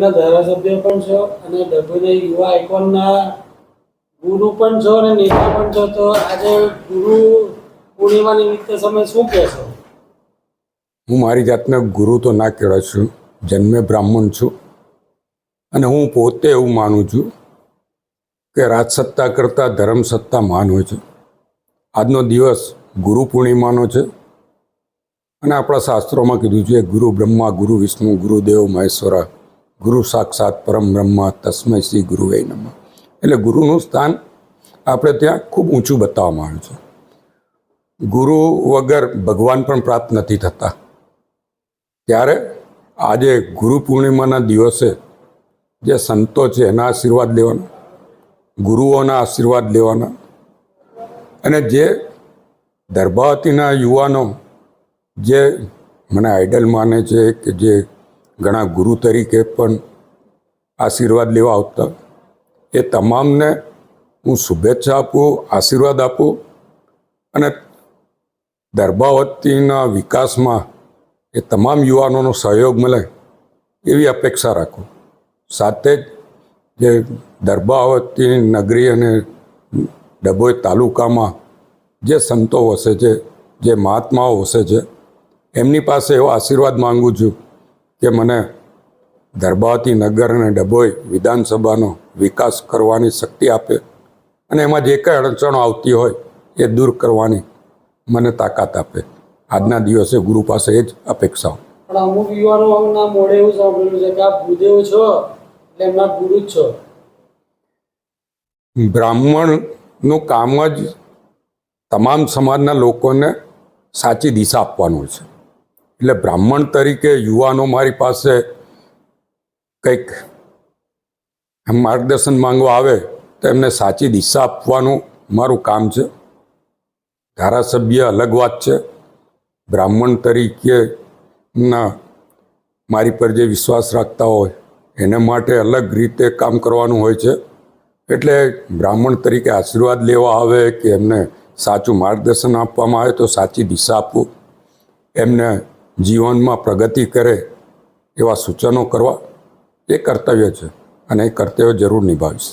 ડભોઈના ધારાસભ્ય પણ છો અને ડભોઈના યુવા આઇકોનના ગુરુ પણ છો અને નેતા પણ છો, તો આજે ગુરુ પૂર્ણિમા નિમિત્તે તમે શું કહેશો? હું મારી જાતને ગુરુ તો ના કહેવાય છું, જન્મે બ્રાહ્મણ છું અને હું પોતે એવું માનું છું કે રાજસત્તા કરતાં ધર્મસત્તા માન હોય છે. આજનો દિવસ ગુરુ પૂર્ણિમાનો છે અને આપણા શાસ્ત્રોમાં કીધું છે, ગુરુ બ્રહ્મા, ગુરુ વિષ્ણુ ગુરુદેવ મહેશ્વરા. ગુરુ સાક્ષાત પરમ બ્રહ્મા તસ્મય શ્રી ગુરુવે નમ. એટલે ગુરુનું સ્થાન આપણે ત્યાં ખૂબ ઊંચું બતાવવામાં આવ્યું છે. ગુરુ વગર ભગવાન પણ પ્રાપ્ત નથી થતા. ત્યારે આજે ગુરુ પૂર્ણિમાના દિવસે જે સંતો છે એના આશીર્વાદ લેવાના, ગુરુઓના આશીર્વાદ લેવાના અને જે દર્ભાવતીના યુવાનો જે મને આઈડલ માને છે કે જે ઘણા ગુરુ તરીકે પણ આશીર્વાદ લેવા આવતા. એ તમામને હું શુભેચ્છા આપું, આશીર્વાદ આપું અને દરબાવતીના વિકાસમાં એ તમામ યુવાનોનો સહયોગ મળે એવી અપેક્ષા રાખું. સાથે જ જે દરબાવતી નગરી અને ડભોઈ તાલુકામાં જે સંતો વસે છે, જે મહાત્માઓ વસે છે, એમની પાસે એવો આશીર્વાદ માંગુ છું કે મને દર્ભાવતી નગર અને ડભોઈ વિધાનસભાનો વિકાસ કરવાની શક્તિ આપે અને એમાં જે કંઈ અડચણો આવતી હોય એ દૂર કરવાની મને તાકાત આપે. આજના દિવસે ગુરુ પાસે એ જ અપેક્ષાઓ. પણ અમુક યુવાનોના મોડે એવું સાંભળેલું છે કે આપ ભૂદેવ છો એટલે એમના ગુરુ જ છો. બ્રાહ્મણનું કામ જ તમામ સમાજના લોકોને સાચી દિશા આપવાનું છે. એટલે બ્રાહ્મણ તરીકે યુવાનો મારી પાસે કંઈક માર્ગદર્શન માંગવા આવે તો એમને સાચી દિશા આપવાનું મારું કામ છે. ધારાસભ્ય અલગ વાત છે. બ્રાહ્મણ તરીકેના મારી પર જે વિશ્વાસ રાખતા હોય એને માટે અલગ રીતે કામ કરવાનું હોય છે. એટલે બ્રાહ્મણ તરીકે આશીર્વાદ લેવા આવે કે એમને સાચું માર્ગદર્શન આપવામાં આવે તો સાચી દિશા આપવું. એમને જીવનમાં પ્રગતિ કરે એવા સૂચનો કરવા એ કર્તવ્ય છે અને એ કર્તવ્ય જરૂર નિભાવીશ.